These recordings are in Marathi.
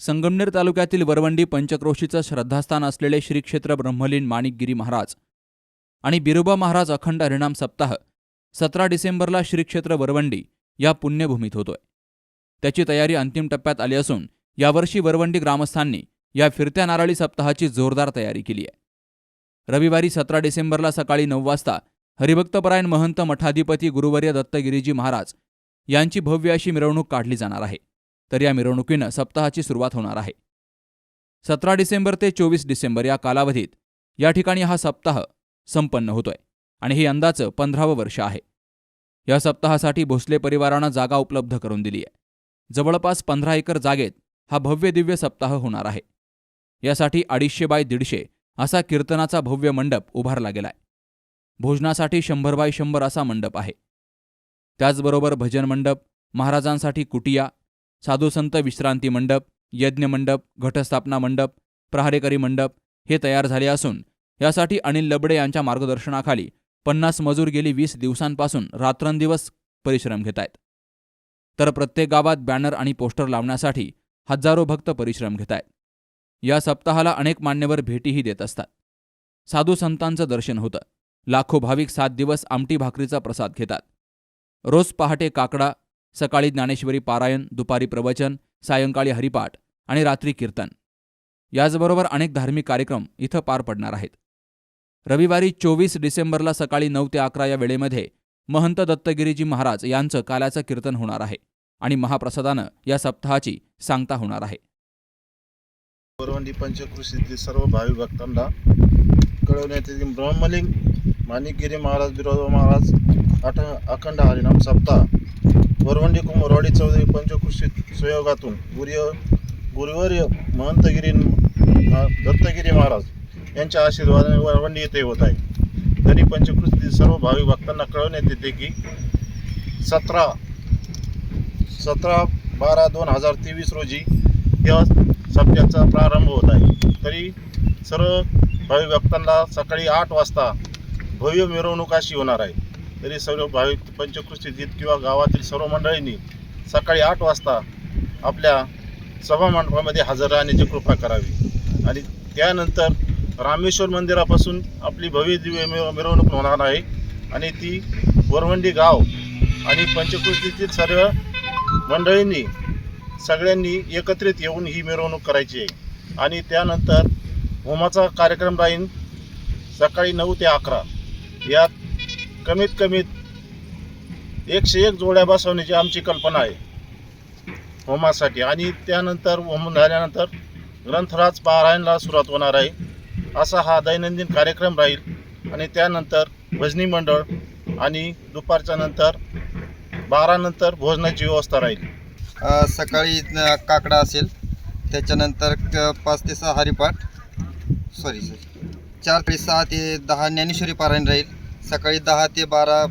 संगमनेर तालुक्यातील वरवंडी पंचक्रोशीचं श्रद्धास्थान असलेले श्री क्षेत्र ब्रह्मलीन माणिकगिरी महाराज आणि बिरोबा महाराज अखंड हरिणाम सप्ताह सतरा डिसेंबरला श्री क्षेत्र वरवंडी या पुण्यभूमीत होतोय. त्याची तयारी अंतिम टप्प्यात आली असून यावर्षी वरवंडी ग्रामस्थांनी या फिरत्या नारळी सप्ताहाची जोरदार तयारी केली आहे. रविवारी सतरा डिसेंबरला सकाळी नऊ वाजता हरिभक्तपरायण महंत मठाधिपती गुरुवर्य दत्तगिरीजी महाराज यांची भव्य अशी मिरवणूक काढली जाणार आहे. तर या मिरवणुकीनं सप्ताहाची सुरुवात होणार आहे. सतरा डिसेंबर ते चोवीस डिसेंबर या कालावधीत या ठिकाणी हा सप्ताह संपन्न होतोय आणि हे यंदाचं पंधरावं वर्ष आहे. या सप्ताहासाठी भोसले परिवारानं जागा उपलब्ध करून दिली आहे. जवळपास पंधरा एकर जागेत हा भव्य दिव्य सप्ताह होणार आहे. यासाठी अडीचशे बाय दीडशे असा कीर्तनाचा भव्य मंडप उभारला गेलाय. भोजनासाठी शंभर बाय शंभर असा मंडप आहे. त्याचबरोबर भजन मंडप महाराजांसाठी कुटिया साधुसंत विश्रांती मंडप यज्ञ मंडप घटस्थापना मंडप प्रहारेकरी मंडप हे तयार झाले असून यासाठी अनिल लबडे यांच्या मार्गदर्शनाखाली पन्नास मजूर गेली वीस दिवसांपासून रात्रंदिवस परिश्रम घेत आहेत. तर प्रत्येक गावात बॅनर आणि पोस्टर लावण्यासाठी हजारो भक्त परिश्रम घेत आहेत. या सप्ताहाला अनेक मान्यवर भेटीही देत असतात. साधू संतांचं दर्शन होतं. लाखो भाविक सात दिवस आमटी भाकरीचा प्रसाद घेतात. रोज पहाटे काकडा सकाळी ज्ञानेश्वरी पारायण दुपारी प्रवचन सायंकाळी हरिपाठ आणि रात्री कीर्तन. याचबरोबर अनेक धार्मिक कार्यक्रम इथं पार पडणार आहेत. रविवारी चोवीस डिसेंबरला सकाळी नऊ ते अकरा या वेळेमध्ये महंत दत्तगिरीजी महाराज यांचं काल्याचं कीर्तन होणार आहे आणि महाप्रसादानं या सप्ताहाची सांगता होणार आहे. परवंडी पंचकृषीतील सर्व भावी भक्तांना कळवण्यात येते ब्रह्मलिंग माणिकगिरी महाराज बिरोबा महाराज आठ अखंड हरिनाम सप्ताह वरवंडी कुंभरवाडी चौधरी पंचकृषी सुयोगातून गुर्य गुरुवर्य महंतगिरी दत्तगिरी महाराज यांच्या आशीर्वादाने वरवंडी येथे होत आहे. तरी पंचकृषीतील सर्व भावी भक्तांना कळवण्यात येते की सतरा सतरा बारा दोन हजार तेवीस रोजी या सप्त्याचा प्रारंभ होत आहे. तरी सर्व भावी भक्तांना सकाळी आठ वाजता भव्य मिरवणूक अशी होणार आहे. तरी सर्व भाविक पंचकृषीतील किंवा गावातील सर्व मंडळींनी सकाळी आठ वाजता आपल्या सभा मंडपामध्ये हजर राहण्याची कृपा करावी. आणि त्यानंतर रामेश्वर मंदिरापासून आपली भव्य दिव्य मिरवणूक होणार आहे. आणि ती वरवंडी गाव आणि पंचकृषीतील सर्व मंडळींनी सगळ्यांनी एकत्रित येऊन ही मिरवणूक करायची आहे. आणि त्यानंतर होमाचा कार्यक्रम राहील सकाळी नऊ ते अकरा. यात कमीत कमीत एकशे एक जोड्या बसवण्याची आमची कल्पना आहे. होमासाठी आणि त्यानंतर होम झाल्यानंतर ग्रंथराज पारायणला सुरुवात होणार आहे. असा हा दैनंदिन कार्यक्रम राहील. आणि त्यानंतर भजनी मंडळ आणि दुपारच्या नंतर बारानंतर भोजनाची व्यवस्था राहील. सकाळी काकडा असेल त्याच्यानंतर क- पाच ते सहा हरिपाठ. सॉरी सॉरी चार ते सहा ते दहा ज्ञानेश्वरी पारायण राहील. सकाळी दहा ते बारा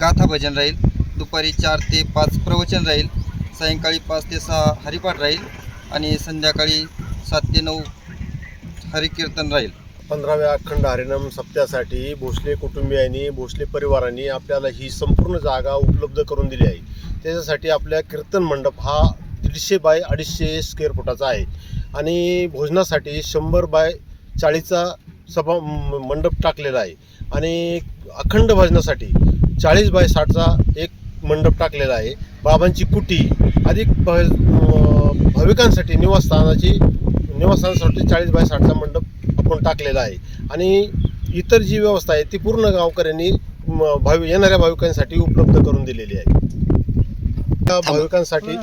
गाथा भजन राहील. दुपारी चार ते पाच प्रवचन राहील. सायंकाळी पाच ते सहा हरिपाठ राहील. आणि संध्याकाळी सात ते नऊ हरिकीर्तन राहील. पंधराव्या अखंड हरिनाम सप्त्यासाठी भोसले कुटुंबियांनी भोसले परिवारांनी आपल्याला ही संपूर्ण जागा उपलब्ध करून दिली आहे. त्याच्यासाठी आपल्या कीर्तन मंडप हा दीडशे बाय अडीचशे स्क्वेअर फुटाचा आहे. आणि भोजनासाठी शंभर बाय चाळीसचा सभा मंडप टाकलेला आहे. आणि अखंड भजनासाठी चाळीस बाय साठचा एक मंडप टाकलेला आहे. बाबांची कुटी अधिक भ भाविकांसाठी निवासस्थानाची निवासस्थानासाठी चाळीस बाय साठचा मंडप आपण टाकलेला आहे. आणि इतर जी व्यवस्था आहे ती पूर्ण गावकऱ्यांनी म, भावि येणाऱ्या भाविकांसाठी उपलब्ध करून दिलेली आहे. त्या भाविकांसाठी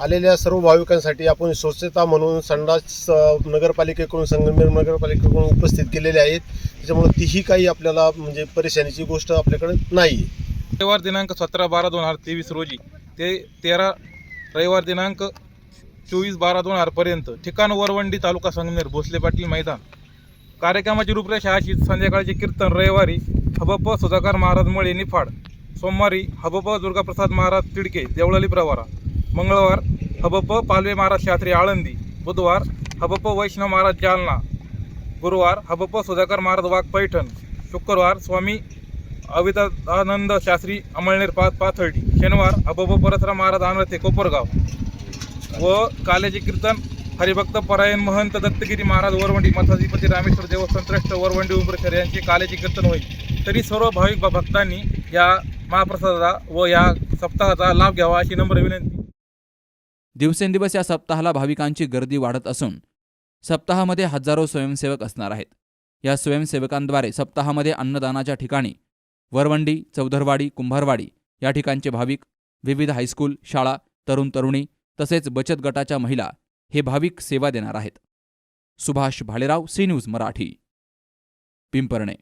आलेल्या सर्व भाविकांसाठी आपण स्वच्छता म्हणून संडास नगरपालिकेकडून संगमेर नगरपालिकेकडून उपस्थित केलेले आहेत. त्याच्यामुळे तीही काही आपल्याला म्हणजे परेशानीची गोष्ट आपल्याकडे नाही आहे रविवार दिनांक सतरा बारा दोन हजार तेवीस रोजी ते तेरा रविवार दिनांक चोवीस बारा दोन हजारपर्यंत ठिकाण वरवंडी तालुका संगमेर भोसले पाटील मैदान. कार्यक्रमाची रूपरेषा अशी संध्याकाळचे कीर्तन रविवारी हबप सुधाकर महाराज मळे निफाड. सोमवारी हबप दुर्गाप्रसाद महाराज तिडके देवळाली प्रवारा. मंगळवार हबप पालवे महाराज शास्त्री आळंदी बुधवार हबप वैष्णव महाराज जालना गुरुवार हबप सुधाकर महाराज वाघ पैठण शुक्रवार स्वामी अवितानंद शास्त्री अमळनेर पा पाथर्डी शनिवार हबप परसराम महाराज आनरथे कोपरगाव व काल्याचे कीर्तन हरिभक्त परायण महंत दत्तगिरी महाराज वरवंडी मठाधिपती रामेश्वर देवस्थान ट्रस्ट वरवंडी उंबरखेड यांचे काल्याचे कीर्तन होईल. तरी सर्व भाविक भक्तांनी या महाप्रसादाचा व या सप्ताहाचा लाभ घ्यावा अशी नम्र विनंती. दिवसेंदिवस या सप्ताहाला भाविकांची गर्दी वाढत असून सप्ताहामध्ये हजारो स्वयंसेवक असणार आहेत. या स्वयंसेवकांद्वारे सप्ताहामध्ये अन्नदानाच्या ठिकाणी वरवंडी चौधरवाडी कुंभारवाडी या ठिकाणचे भाविक विविध हायस्कूल शाळा तरुण तरुणी तसेच बचत गटाच्या महिला हे भाविक सेवा देणार आहेत. Subhash Bhalerao C news Marathi. Pimparne.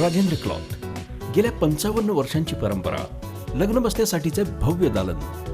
Rajendra cloth. गेल्या पंचावन्न वर्षांची परंपरा लग्न बसण्यासाठीचे भव्य दालन.